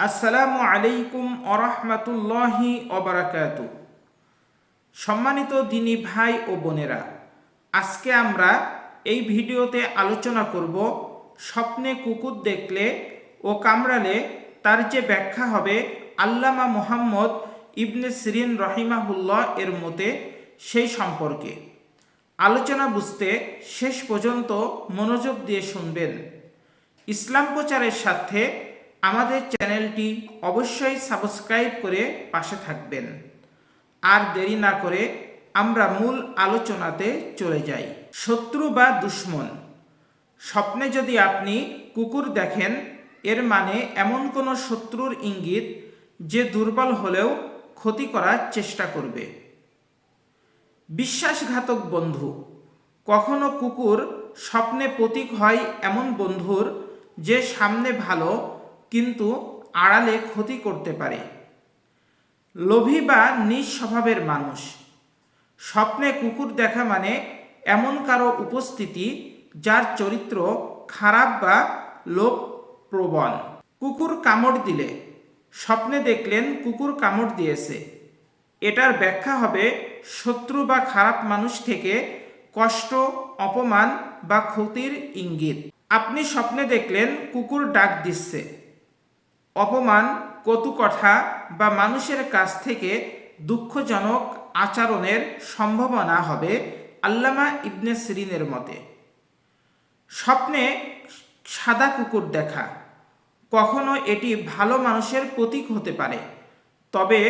আসসালামু আলাইকুম আরহামাতুল্লাহি অবরাকাতু সম্মানিত দিনী ভাই ও বোনেরা, আজকে আমরা এই ভিডিওতে আলোচনা করব স্বপ্নে কুকুর দেখলে ও কামড়ালে তার যে ব্যাখ্যা হবে আল্লামা মুহাম্মদ ইবনে সিরিন রহিমাহুল্লাহ এর মতে সেই সম্পর্কে। আলোচনা বুঝতে শেষ পর্যন্ত মনোযোগ দিয়ে শুনবেন। ইসলাম প্রচারের সাথে আমাদের চ্যানেলটি অবশ্যই সাবস্ক্রাইব করে পাশে থাকবেন। আর দেরি না করে আমরা মূল আলোচনাতে চলে যাই। শত্রু বা দুশ্মন। স্বপ্নে যদি আপনি কুকুর দেখেন, এর মানে এমন কোনো শত্রুর ইঙ্গিত যে দুর্বল হলেও ক্ষতি করার চেষ্টা করবে। বিশ্বাসঘাতক বন্ধু। কখনো কুকুর স্বপ্নে প্রতীক হয় এমন বন্ধুর যে সামনে ভালো কিন্তু আড়ালে ক্ষতি করতে পারে। লোভী বা নিজ স্বভাবের মানুষ। স্বপ্নে কুকুর দেখা মানে এমন কারও উপস্থিতি যার চরিত্র খারাপ বা লোভ প্রবণ। কুকুর কামড় দিলে। স্বপ্নে দেখলেন কুকুর কামড় দিয়েছে। এটার ব্যাখ্যা হবে শত্রু বা খারাপ মানুষ থেকে কষ্ট, অপমান বা ক্ষতির ইঙ্গিত। আপনি স্বপ্নে দেখলেন কুকুর ডাক দিচ্ছে। অপমান, কটুকথা বা মানুষের কাছ থেকে দুঃখজনক আচরণের সম্ভাবনা হবে আল্লামা ইবনে সিরিনের মতে। স্বপ্নে সাদা কুকুর দেখা। কখনো এটি ভালো মানুষের প্রতীক হতে পারে, তবে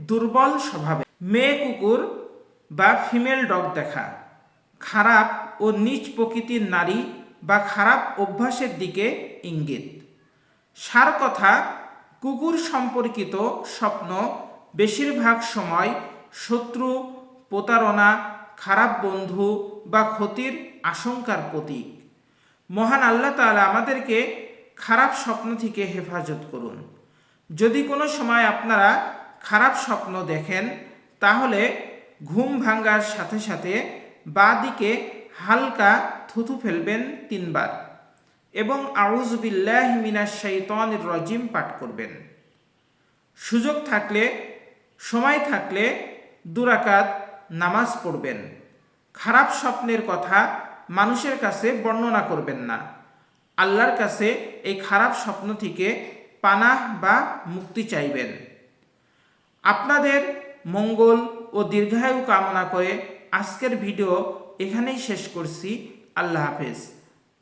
দুর্বল স্বভাবে মেয়ে কুকুর বা ফিমেল ডগ দেখা। খারাপ ও নিচ প্রকৃতির নারী বা খারাপ অভ্যাসের দিকে ইঙ্গিত। সার কথা কুকুর সম্পর্কিত স্বপ্ন, বেশিরভাগ সময় শত্রু, প্রতারণা, খারাপ বন্ধু বা ক্ষতির আশঙ্কার প্রতীক। মহান আল্লাহ তাআলা আমাদেরকে খারাপ স্বপ্ন থেকে হেফাজত করুন। যদি কোনো সময় আপনারা খারাপ স্বপ্ন দেখেন, তাহলে ঘুম ভাঙ্গার সাথে সাথে বা দিকে হালকা থুথু ফেলবেন তিনবার। এবং আউজবিল্লাহ মিনাশ শাইতানির রজিম পাঠ করবেন। সুযোগ থাকলে, সময় থাকলে দুরাকাত নামাজ পড়বেন। খারাপ স্বপ্নের কথা মানুষের কাছে বর্ণনা করবেন না। আল্লাহর কাছে এই খারাপ স্বপ্ন থেকে পানাহ বা মুক্তি চাইবেন। আপনাদের মঙ্গল ও দীর্ঘায়ু কামনা করে আজকের ভিডিও এখানেই শেষ করছি। আল্লাহ হাফেজ।